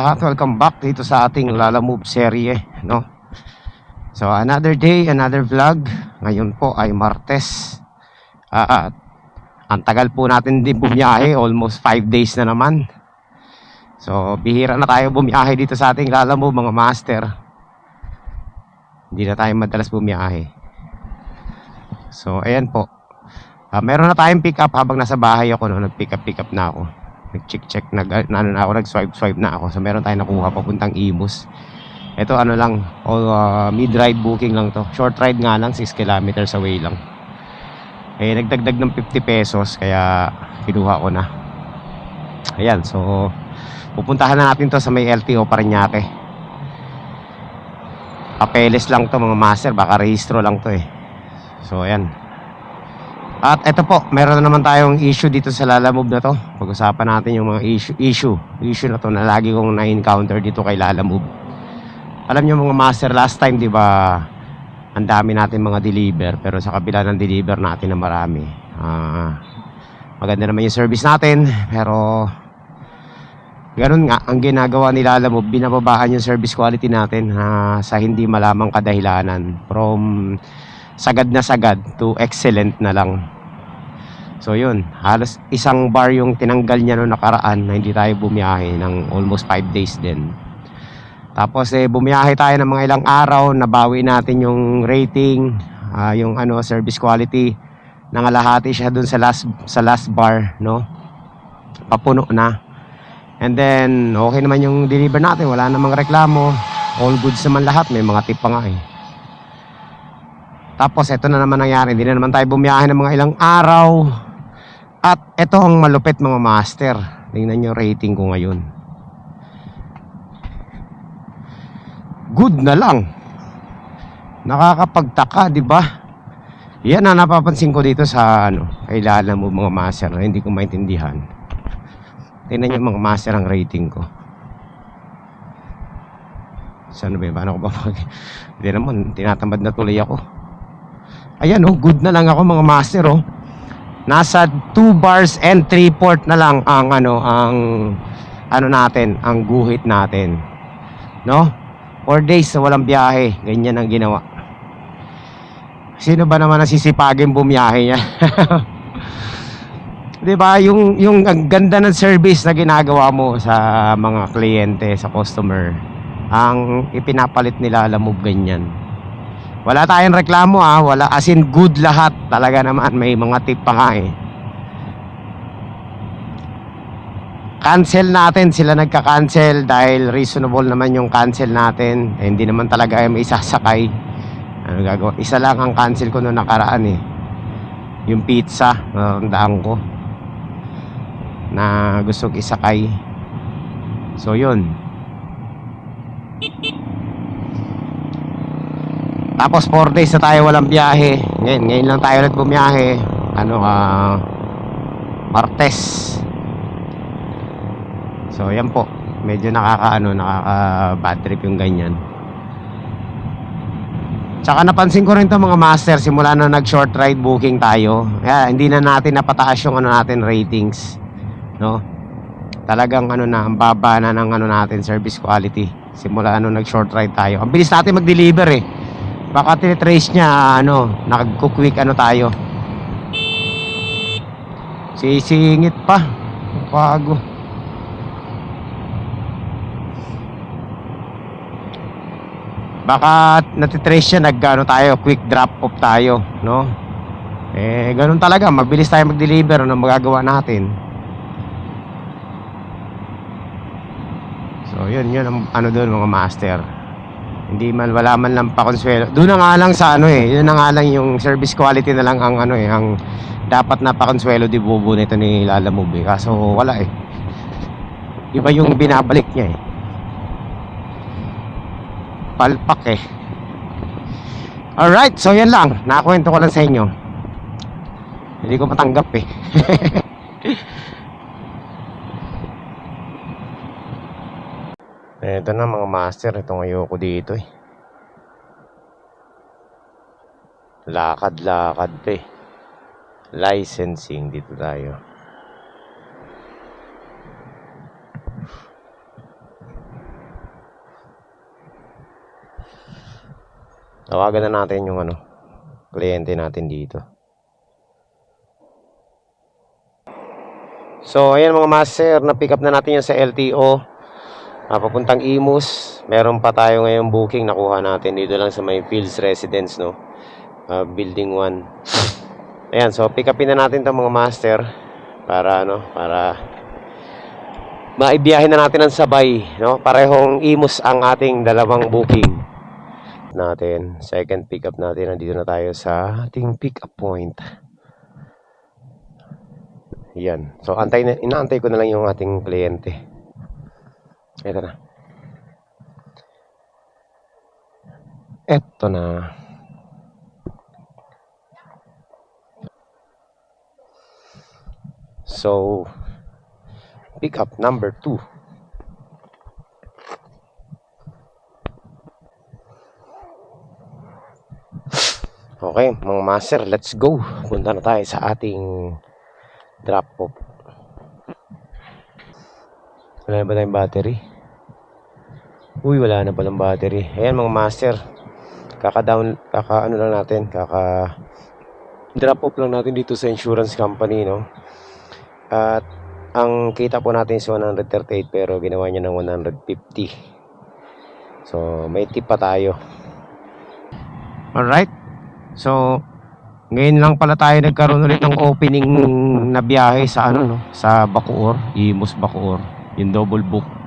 lahat, welcome back dito sa ating Lala Move serye, no? So, another day, another vlog. Ngayon po ay Martes. Ah, at ang tagal po natin din bumiyahe, almost 5 days na naman. So, bihira na tayo bumiyahe dito sa ating Lala Move, mga master. Hindi na tayo madalas bumiyahe. So, ayan po. Ah, meron na tayong pick up habang nasa bahay ako, no? Nag-pick up, pick up na ako nag-check-check, nag, ano na ako, nag-swipe-swipe na ako. So, meron tayong nakuha papuntang Imus. Ito, ano lang, all, uh, mid-ride booking lang to. Short ride nga lang, 6 kilometers away lang. Eh, nagdagdag ng 50 pesos, kaya kinuha ko na. Ayan, so, pupuntahan na natin to sa may LTO Parañaque. Papeles lang to mga master, baka rehistro lang to eh. So, ayan. At ito po, meron na naman tayong issue dito sa Lalamove na to. Pag-usapan natin yung mga issue, issue, issue na to na lagi kong na-encounter dito kay Lalamove. Alam niyo mga master, last time, di ba, ang dami natin mga deliver, pero sa kabila ng deliver natin na marami. Ah, maganda naman yung service natin, pero ganun nga, ang ginagawa ni Lalamove, binababaan yung service quality natin ah, sa hindi malamang kadahilanan. From sagad na sagad to excellent na lang. So yun, halos isang bar yung tinanggal niya noong nakaraan na hindi tayo bumiyahe ng almost 5 days din. Tapos eh bumiyahe tayo ng mga ilang araw, nabawi natin yung rating, ah, yung ano service quality. Nangalahati siya dun sa last sa last bar, no? Papuno na. And then okay naman yung deliver natin, wala namang reklamo. All goods naman lahat, may mga tip pa nga eh. Tapos ito na naman nangyari, hindi na naman tayo bumiyahe ng mga ilang araw. At ito ang malupit mga master. Tingnan nyo rating ko ngayon. Good na lang. Nakakapagtaka, di ba? Yan ang napapansin ko dito sa ano, kailangan mo mga master na hindi ko maintindihan. Tingnan nyo mga master ang rating ko. Saan ba? Paano ko ba. Hindi naman, tinatamad na tuloy ako. Ayan oh, good na lang ako mga master oh. Nasa 2 bars and 3 port na lang ang ano, ang ano natin, ang guhit natin. No? 4 days na walang biyahe, ganyan ang ginawa. Sino ba naman nasisipagin bumiyahe niya? 'Di ba? Yung yung ang ganda ng service na ginagawa mo sa mga kliyente, sa customer, ang ipinapalit nila alam mo ganyan. Wala tayong reklamo ah, wala as in good lahat. Talaga naman may mga tip pa nga eh. Cancel natin, sila nagka-cancel dahil reasonable naman yung cancel natin. Eh, hindi naman talaga ay may sasakay. Ano gagawa? Isa lang ang cancel ko noong nakaraan eh. Yung pizza, natandaan ko. Na gusto isakay. So yun. Tapos 4 days na tayo walang biyahe. Ngayon, ngayon lang tayo ulit bumiyahe. Ano, ah, Martes. So, yan po. Medyo nakakaano, nakaka bad trip yung ganyan. Tsaka napansin ko rin to mga master simula na nag short ride booking tayo. Kaya hindi na natin napataas yung ano natin ratings, no? Talagang ano na, ang baba na ng ano natin service quality. Simula ano nag short ride tayo. Ang bilis natin mag-deliver eh. Baka tinitrace niya ano, nagko-quick ano tayo. Sisingit pa. Bago. Baka natitrace siya nagano tayo, quick drop off tayo, no? Eh, ganun talaga, mabilis tayo mag-deliver ng magagawa natin. So, yun, yun ang ano doon mga master. Hindi man wala man lang pakonsuelo. Doon na nga lang sa ano eh, yun na nga lang yung service quality na lang ang ano eh, ang dapat na pakonsuelo di bubo nito ni Lala Move. eh. Kaso wala eh. Iba yung binabalik niya eh. Palpak eh. Alright, so yan lang. Nakakwento ko lang sa inyo. Hindi ko matanggap eh. Ito na mga master, itong ayoko dito eh. Lakad-lakad pa eh. Licensing dito tayo. Tawagan na natin yung ano, kliyente natin dito. So, ayan mga master, na-pick up na natin yan sa LTO. Ah, papuntang Imus. Meron pa tayo ngayong booking nakuha natin dito lang sa may Fields Residence, no? Ah, building 1. Ayan, so pick upin na natin 'tong mga master para ano, para maibiyahin na natin ang sabay, no? Parehong Imus ang ating dalawang booking natin. Second pick up natin, nandito na tayo sa ating pick up point. Yan. So, antay na, inaantay ko na lang yung ating kliyente. Ito na. Ito na. So, pick up number two. Okay, mga master, let's go. Punta na tayo sa ating drop off. Wala na ba tayong battery? Uy, wala na palang battery. Ayan mga master. Kaka-down, kaka ano lang natin, kaka drop off lang natin dito sa insurance company, no? At ang kita po natin is 138 pero ginawa niya ng 150. So, may tip pa tayo. Alright. So, ngayon lang pala tayo nagkaroon ulit ng opening na biyahe sa ano no, sa Bacoor, Imus Bacoor, yung double book.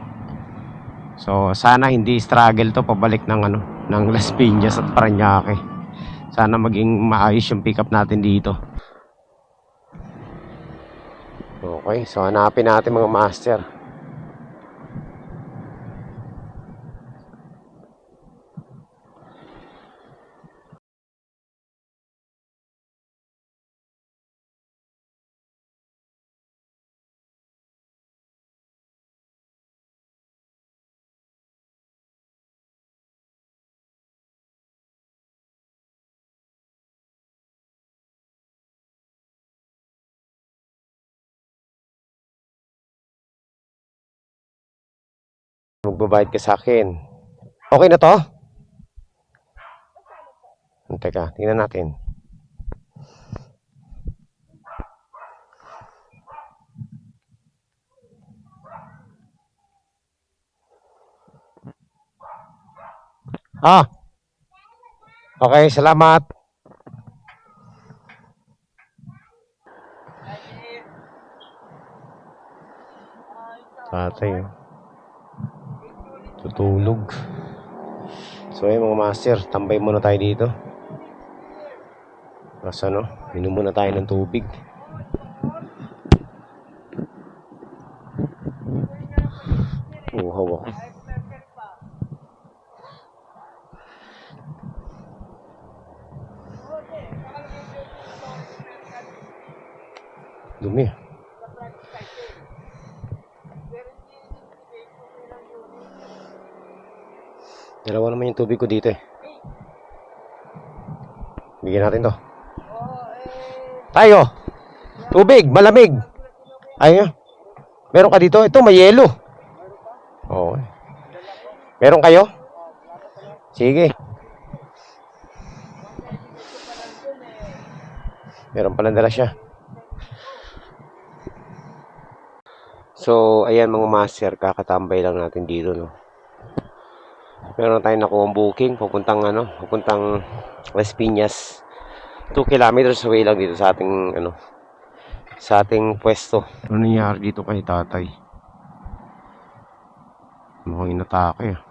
So, sana hindi struggle to pabalik ng ano, ng Las Piñas at Parañaque. Sana maging maayos yung pick up natin dito. Okay, so hanapin natin mga master. Magbabayad ka sa akin. Okay na to? Teka, tingnan natin. Ah. Okay, salamat. Tatay. oh. Tutulog. So ayun mga master, tambay muna tayo dito. Tapos ano, inom muna tayo ng tubig. Uhaw ako. Dumi. Dalawa naman yung tubig ko dito eh. Bigyan natin to. Tayo! Tubig! Malamig! Ayun. Meron ka dito? Ito, may yelo. Oo. Meron kayo? Sige. Meron palang dala siya. So, ayan mga master, kakatambay lang natin dito, no? Meron tayong nakuha booking papuntang ano, papuntang Las Piñas. 2 kilometers away lang dito sa ating ano sa ating pwesto. Ano nangyari dito kay tatay? Mukhang inatake ah.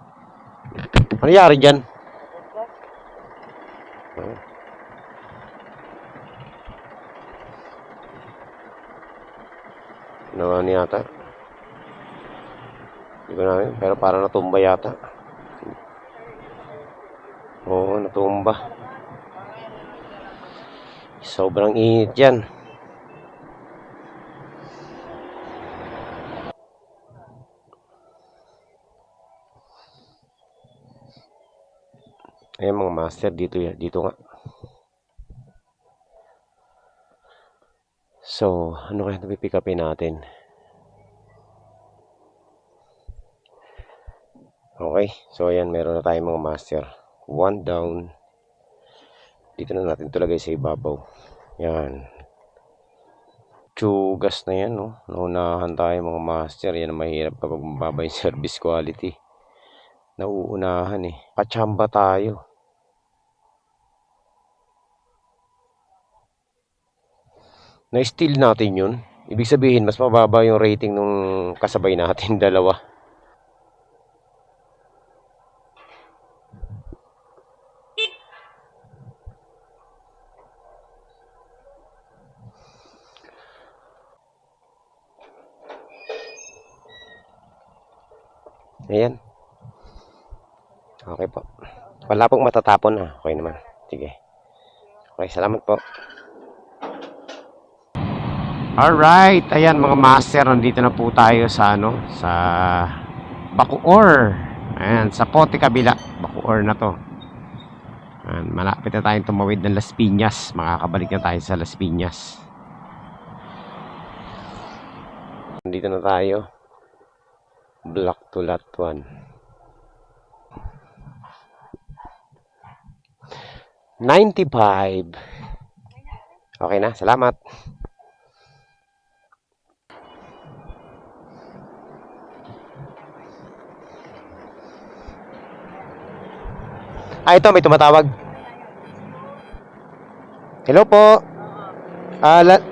Ano nangyari dyan? Ano yata? Hindi ko namin, pero parang natumba yata. Oo, natumba. Sobrang init yan. Ayan mga master dito. Dito nga. So, ano kaya napipick upin natin? Okay. So, ayan. Meron na tayong mga master. One down. Dito na natin ito lagay sa ibabaw. Yan. Tsugas na yan, no? Naunahan tayo mga master. Yan mahirap kapag mababa yung service quality. Nauunahan eh. Kachamba tayo. Na-steal natin yun. Ibig sabihin, mas mababa yung rating nung kasabay natin, dalawa. Ayan. Okay po. Wala pong matatapon na. Okay naman. Sige. Okay, salamat po. Alright, ayan mga master, nandito na po tayo sa ano, sa Bacoor. Ayan, sa Pote Kabila, Bacoor na to. Ayan, malapit na tayong tumawid ng Las Piñas. Makakabalik na tayo sa Las Piñas. Nandito na tayo. Block to lot 1. 95. Okay na, salamat. Ah, ito, may tumatawag. Hello po. Ah, la-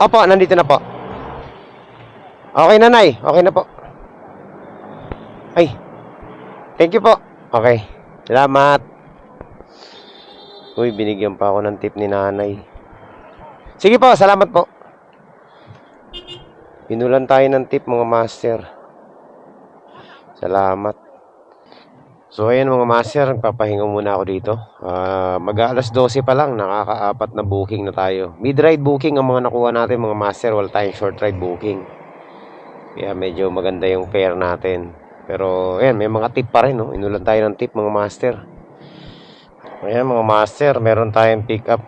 Opo, nandito na po. Okay na, Nay. Okay na po. Ay. Thank you po. Okay. Salamat. Uy, binigyan pa ako ng tip ni nanay. Sige po, salamat po. Pinulan tayo ng tip mga master. Salamat. So ayan mga master, papahinga muna ako dito. Ah, mag alas 12 pa lang, nakakaapat na booking na tayo. Mid-ride booking ang mga nakuha natin mga master, wala tayong short ride booking. Kaya medyo maganda yung fare natin. Pero ayan, may mga tip pa rin, no? Inulan tayo ng tip mga master. Ayan mga master, meron tayong pick up.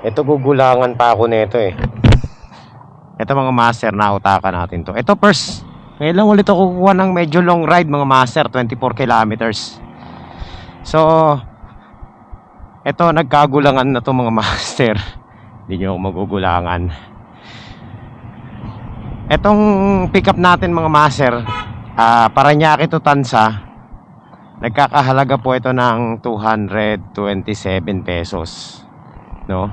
Ito gugulangan pa ako nito eh. Ito mga master, nautakan natin to. Ito first, ngayon ulit ako kukuha ng medyo long ride mga master, 24 kilometers. So, ito nagkagulangan na to mga master. Hindi nyo magugulangan. Etong pick up natin mga master, ah Paranaque to Tansa, nagkakahalaga po ito ng 227 pesos. No?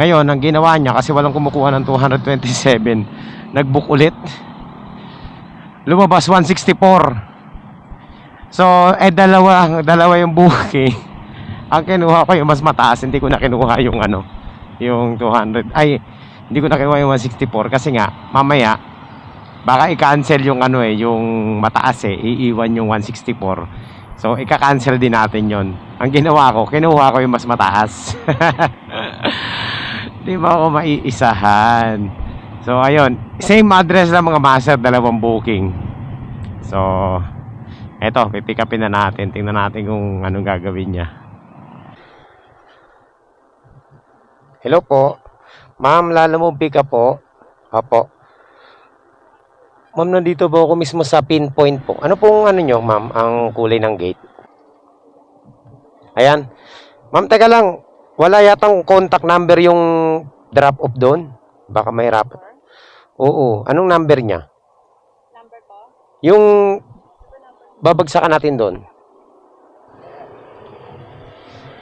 Ngayon, ang ginawa niya, kasi walang kumukuha ng 227, nag-book ulit. Lumabas 164. So, eh dalawa, dalawa yung booking. Ang kinuha ko yung mas mataas, hindi ko na kinuha yung ano, yung 200. Ay, hindi ko na kinuha yung 164 kasi nga, mamaya, baka i-cancel yung ano eh, yung mataas eh, iiwan yung 164. So, ika-cancel din natin yon. Ang ginawa ko, kinuha ko yung mas mataas. Di ba ako maiisahan? So, ayun. Same address lang mga master, dalawang booking. So, eto, pipick upin na natin. Tingnan natin kung anong gagawin niya. Hello po. Ma'am, lala mo pick up po? Opo. Ma'am, nandito po ako mismo sa pinpoint po. Ano pong ano nyo, ma'am, ang kulay ng gate? Ayan. Ma'am, teka lang. Wala yatang contact number yung drop off doon. Baka mahirap. Oo. Anong number niya? Number po? Yung babagsakan natin doon.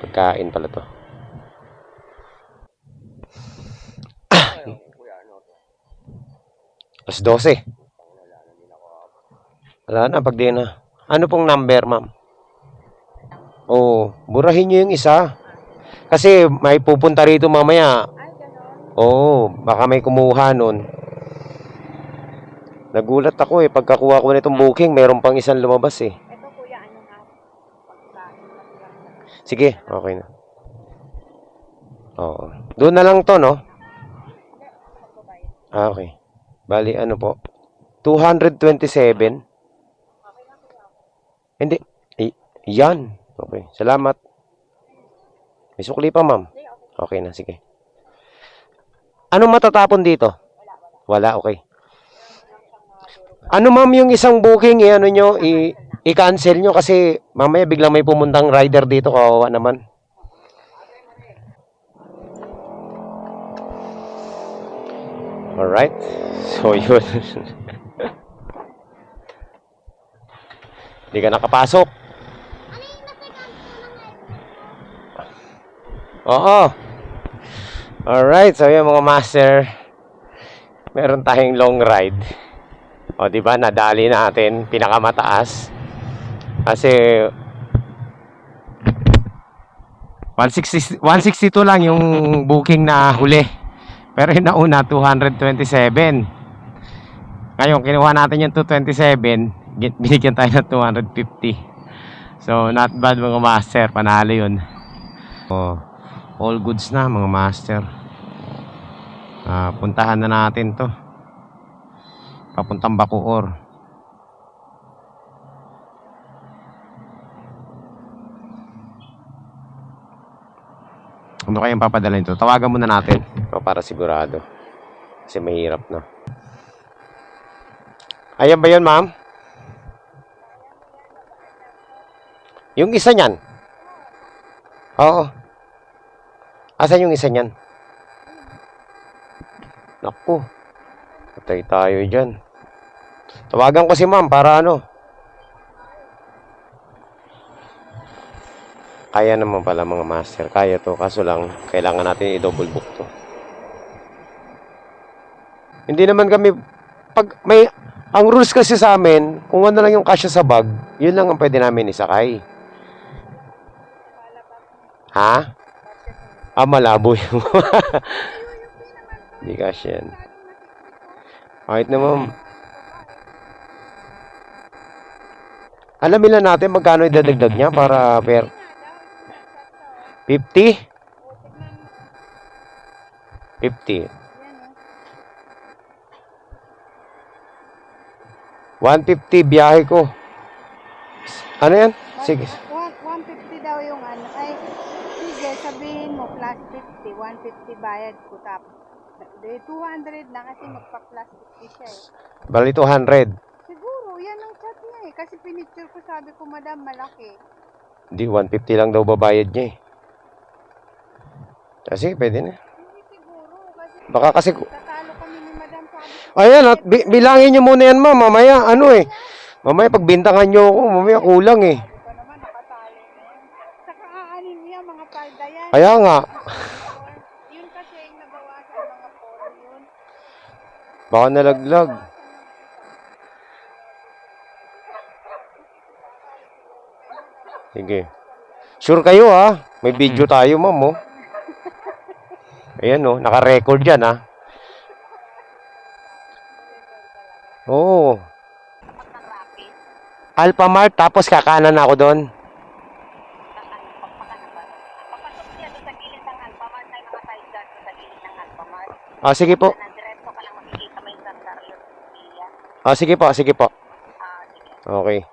Pagkain pala to. Alas 12. Wala na, pag di na. Ano pong number, ma'am? Oo, burahin nyo yung isa. Kasi may pupunta rito mamaya. Oo, baka may kumuha nun. Nagulat ako eh, pagkakuha ko nitong booking, meron pang isang lumabas eh. Ito kuya, ano nga? Sige, okay na. Oo. Doon na lang to, no? Ah, okay. Bali, ano po? 227. Hindi. I- yan. Okay. Salamat. May sukli pa, ma'am. Okay na, sige. Anong matatapon dito? Wala, okay. Ano, ma'am, yung isang booking, i- ano nyo, i-cancel nyo kasi mamaya biglang may pumuntang rider dito, kawawa naman. Alright. So, yun. Hindi ka nakapasok. Oo. Alright. So, yun mga master. Meron tayong long ride. O, di ba? Nadali natin. Pinakamataas. Kasi 160, 162 lang yung booking na huli. Pero yung nauna, 227. Ngayon, kinuha natin yung 227. gi- Binigyan tayo ng 250. So, not bad mga master. Panalo yun. Oh, all goods na mga master. Ah, puntahan na natin to. Papuntang Bacoor. Ano kayang papadalhin to? Tawagan muna natin. O, para sigurado. Kasi mahirap na. Ayan ba yun, ma'am? Yung isa niyan? Oo. Asan yung isa niyan? Naku. Patay tayo dyan. Tawagan ko si ma'am para ano. Kaya naman pala mga master. Kaya to. Kaso lang, kailangan natin i-double book to. Hindi naman kami, pag may, ang rules kasi sa amin, kung ano lang yung kasya sa bag, yun lang ang pwede namin isakay. Ha? Ah, malabo yung... Hindi kasya yan. Kahit naman, alamin lang natin magkano idadagdag niya para per 50? 50. 150 biyahe ko. Ano yan? Sige. 150 daw yung ano. Ay, sige, sabihin mo, plus 50. 150 bayad ko. Tapos, de, 200 na kasi magpa-plus 50 siya eh. Bali 200. Siguro, yan ang chat niya eh. Kasi pinicture ko, sabi ko, madam, malaki. Hindi, 150 lang daw babayad niya eh. Kasi pwede na. Baka kasi... Ayan, at bi- bilangin niyo muna yan ma'am. Mamaya, ano eh. Mamaya pagbintangan niyo ako, mamaya kulang eh. Saka aanin niya, mga palda yan. Kaya nga, Yun kasi yung nabawasan mga polo yun. baka nalaglag. Sige. Sure kayo ha? May video tayo ma'am oh. Ayan oh, naka-record yan ha. Oo. Alphamart tapos kakanan ako doon. Ah, sige po. Ah, sige po, sige po. Ah. Okay.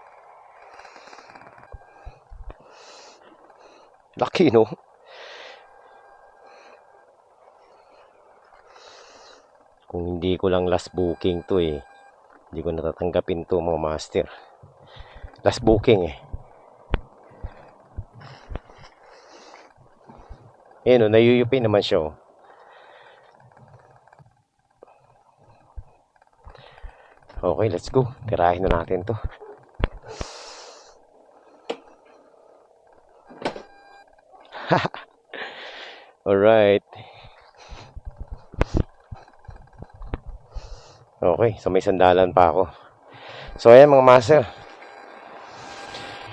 Laki, no? Kung hindi ko lang last booking to eh. Hindi ko natatanggapin to mga master. Last booking eh. Ayun o, nayuyupi naman siya oh. Okay, let's go. Tirahin na natin to. Alright. Okay, so may sandalan pa ako. So ayan mga master.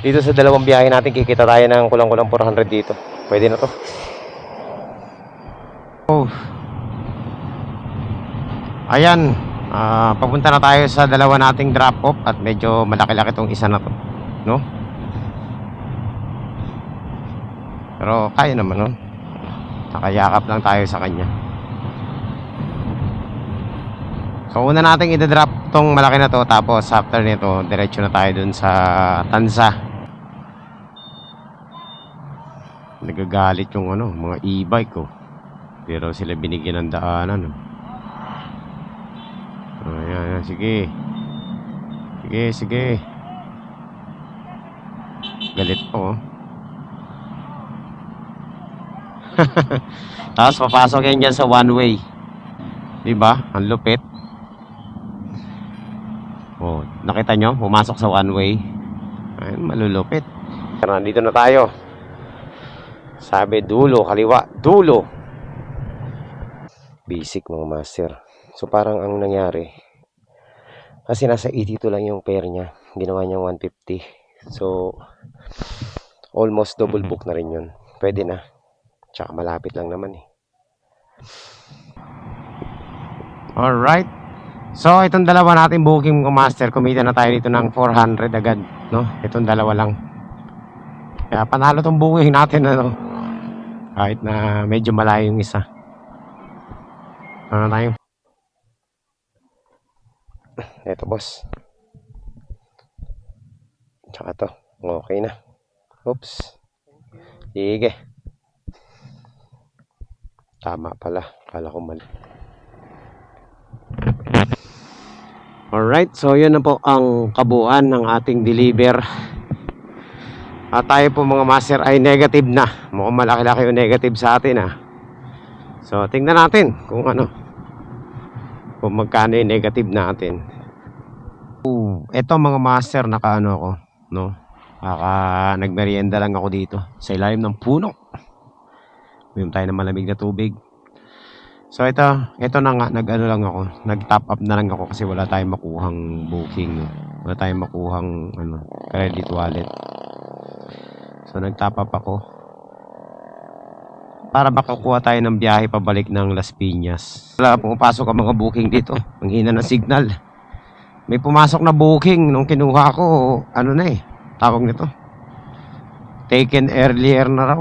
Dito sa dalawang biyahe natin kikita tayo ng kulang-kulang 400 dito. Pwede na to. Oh. Ayan, ah, papunta na tayo sa dalawa nating drop off at medyo malaki-laki tong isa na to, no? Pero kaya naman, no? Nakayakap lang tayo sa kanya. So una nating i-drop tong malaki na to tapos after nito diretso na tayo dun sa Tansa. Nagagalit yung ano, mga e-bike ko. Pero sila binigyan ng daanan. Oh. Ayan, sige. Sige, sige. Galit po. oh. Tapos papasok yan dyan sa one way. Diba? Ang lupit. Oh, nakita nyo? Pumasok sa one way. Ayun, malulupit. Nandito na tayo. Sabi, dulo, kaliwa, dulo. Basic mga master. So parang ang nangyari, kasi nasa 82 lang yung pair niya. Ginawa niya 150. So, almost double book na rin yun. Pwede na. Tsaka malapit lang naman eh. Alright. So, itong dalawa natin booking mga master. Kumita na tayo dito ng 400 agad. No? Itong dalawa lang. Kaya panalo tong booking natin. Ano? Kahit na medyo malayo yung isa. Ano na tayo? Eto boss. Tsaka to. Okay na. Oops. Sige. Tama pala. Kala ko mali. Alright, so yun na po ang kabuuan ng ating deliver. At tayo po mga master ay negative na. Mukhang malaki-laki yung negative sa atin ah. So tingnan natin kung ano. Kung magkano yung negative natin. Ooh, eto mga master nakaano ako, no? Naka nagmerienda lang ako dito sa ilalim ng puno. Uminom tayo ng malamig na tubig. So ito, ito na nga, nag-ano lang ako, nag-top up na lang ako kasi wala tayong makuhang booking. Wala tayong makuhang ano, credit wallet. So nag-top up ako. Para makakuha tayo ng biyahe pabalik ng Las Piñas. Wala pumapasok ang mga booking dito. Ang hina ng signal. May pumasok na booking nung kinuha ko, ano na eh, tawag nito. Taken earlier na raw.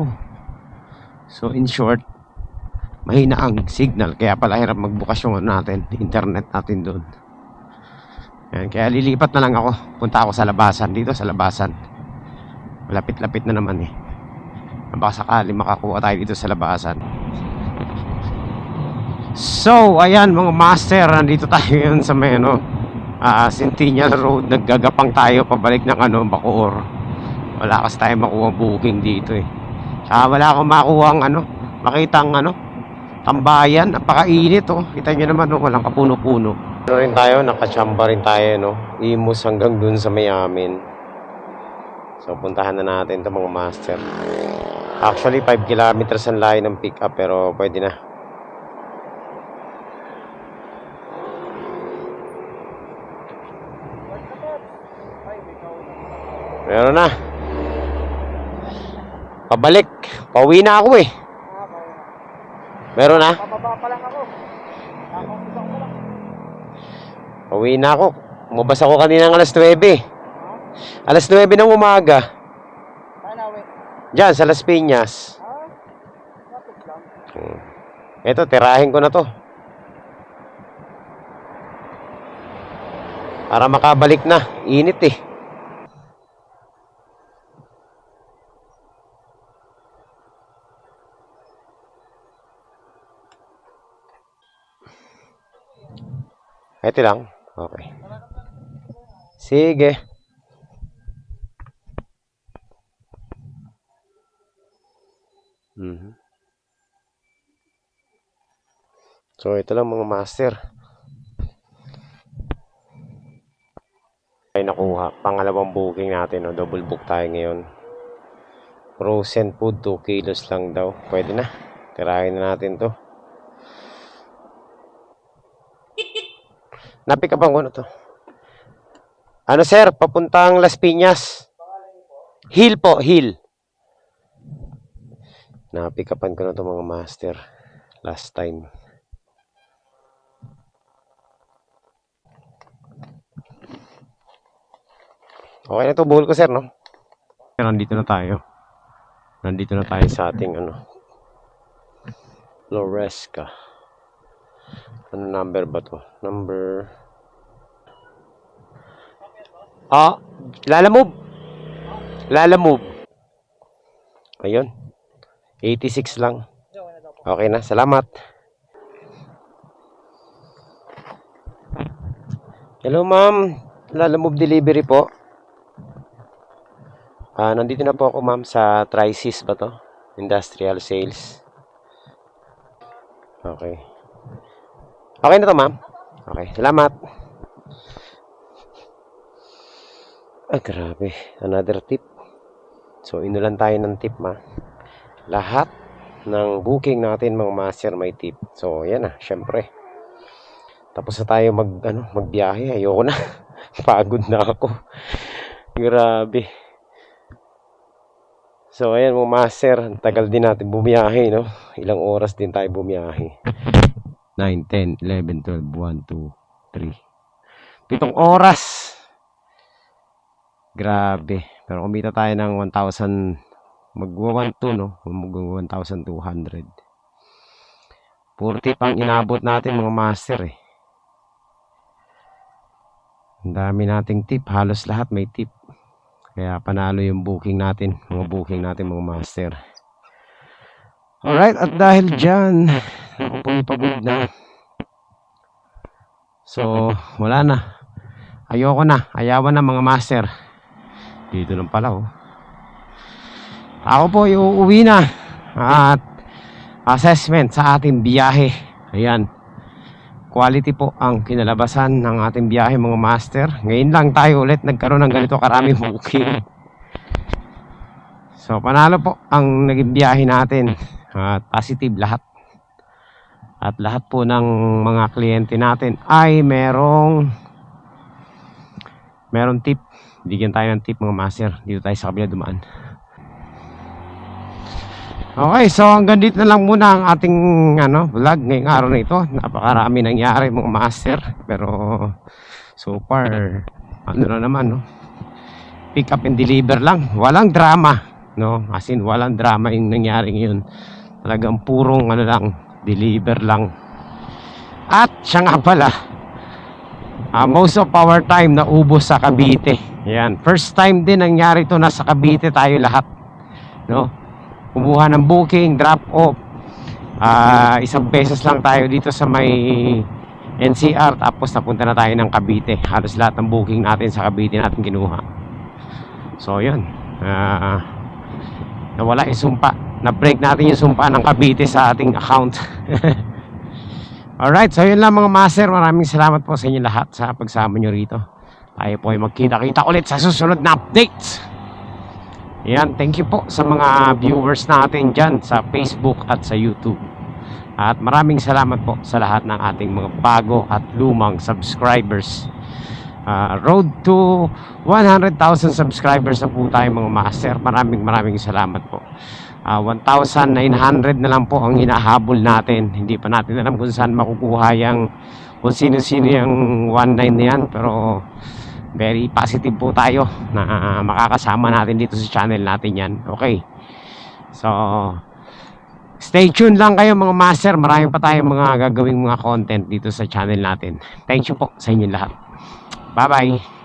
So in short, mahina ang signal kaya pala hirap magbukas yung ano natin, internet natin doon. Yan, kaya lilipat na lang ako. Punta ako sa labasan, dito sa labasan. Malapit-lapit na naman eh. Baka sakali makakuha tayo dito sa labasan. So, ayan mga master, nandito tayo ngayon sa may ano, ah, Centennial Road. Naggagapang tayo pabalik ng ano, Bacoor. Wala kasi tayo makuha booking dito eh. Saka wala akong makuha ang ano, makita ang ano, tambayan. Napakainit oh. Kita nyo naman oh, walang kapuno-puno. Ano rin tayo, nakachamba rin tayo no. Imus hanggang dun sa may amin. So puntahan na natin to mga master. Actually 5 kilometers ang layo ng pick up pero pwede na. Meron na. Pabalik. Pauwi na ako eh. Meron na. Pababa pa lang ako. Ko lang. Pauwi na ako. Umabas ako kanina ng alas 9. Alas 9 ng umaga. Sana we. Diyan, sa Las Piñas. Lapit lang. Hmm. Ito, tirahin ko na to. Para makabalik na. Init eh. Ito lang. Okay. Sige. Mhm. So, ito lang mga master. Ay nakuha. Pangalawang booking natin. No? Double book tayo ngayon. Frozen food, 2 kilos lang daw. Pwede na. Tirahin na natin to. Napikapan ko na to. Ano sir? Papuntang Las Piñas. Hill po, Hill. Napikapan ko na to mga master. Last time. Okay na to, buhol ko sir, no? Nandito na tayo. Nandito na tayo sa ating ano. Floresca. Ano number ba to? Number... Ah, lalamove. Lalamove. Ayun. 86 lang. Okay na, salamat. Hello ma'am, lalamove delivery po. Ah, nandito na po ako ma'am sa Trisis ba to? Industrial Sales. Okay. Okay na to ma'am? Okay, salamat. Ay, grabe. Another tip. So, inulan tayo ng tip, ma. Lahat ng booking natin, mga master, may tip. So, yan na, syempre. Tapos na tayo mag, ano, magbiyahe. Ayoko na. Pagod na ako. Grabe. So, ayan mga master. Tagal din natin bumiyahe, no? Ilang oras din tayo bumiyahe. 9, 10, 11, 12, 1, 2, 3. Pitong oras. Grabe. Pero kumita tayo ng 1,000, magwa 1,200, no? Magwa 1,200. 40 pang inabot natin mga master eh. Ang dami nating tip. Halos lahat may tip. Kaya panalo yung booking natin. Mga booking natin mga master. Alright. At dahil dyan, ako po pagod na. So, wala na. Ayoko na. Ayawan na mga master. Dito lang pala oh. Ako po uuwi na. At assessment sa ating biyahe. Ayan. Quality po ang kinalabasan ng ating biyahe mga master. Ngayon lang tayo ulit nagkaroon ng ganito karami booking. So panalo po ang naging biyahe natin. At positive lahat. At lahat po ng mga kliyente natin ay merong merong tip. Bigyan tayo ng tip mga master. Dito tayo sa kabila dumaan. Okay, so hanggang dito na lang muna ang ating ano, vlog ngayong araw na ito. Napakarami nangyari mga master. Pero so far, ano na naman, no? Pick up and deliver lang. Walang drama, no? As in, walang drama yung nangyari ngayon. Talagang purong ano lang, deliver lang. At siya nga pala, ah, most of our time na ubos sa Cavite. Yan, first time din nangyari to na sa Cavite tayo lahat. No? kumuha ng booking, drop off. Ah, isang beses lang tayo dito sa may NCR tapos napunta na tayo ng Cavite. Halos lahat ng booking natin sa Cavite natin kinuha. So, yun. Ah, nawala yung sumpa. Na-break natin yung sumpa ng Cavite sa ating account. Alright, so yun lang mga master. Maraming salamat po sa inyo lahat sa pagsama nyo rito. Tayo po ay magkita-kita ulit sa susunod na updates. Yan, thank you po sa mga viewers natin dyan sa Facebook at sa YouTube. At maraming salamat po sa lahat ng ating mga bago at lumang subscribers. Ah, road to 100,000 subscribers na po tayo mga master. Maraming maraming salamat po. Ah, 1,900 na lang po ang hinahabol natin. Hindi pa natin alam kung saan makukuha yung kung sino-sino yung 19 na yan. Pero very positive po tayo na ah, makakasama natin dito sa channel natin yan. Okay. So, stay tuned lang kayo mga master. Marami pa tayong mga gagawing mga content dito sa channel natin. Thank you po sa inyo lahat. Bye-bye.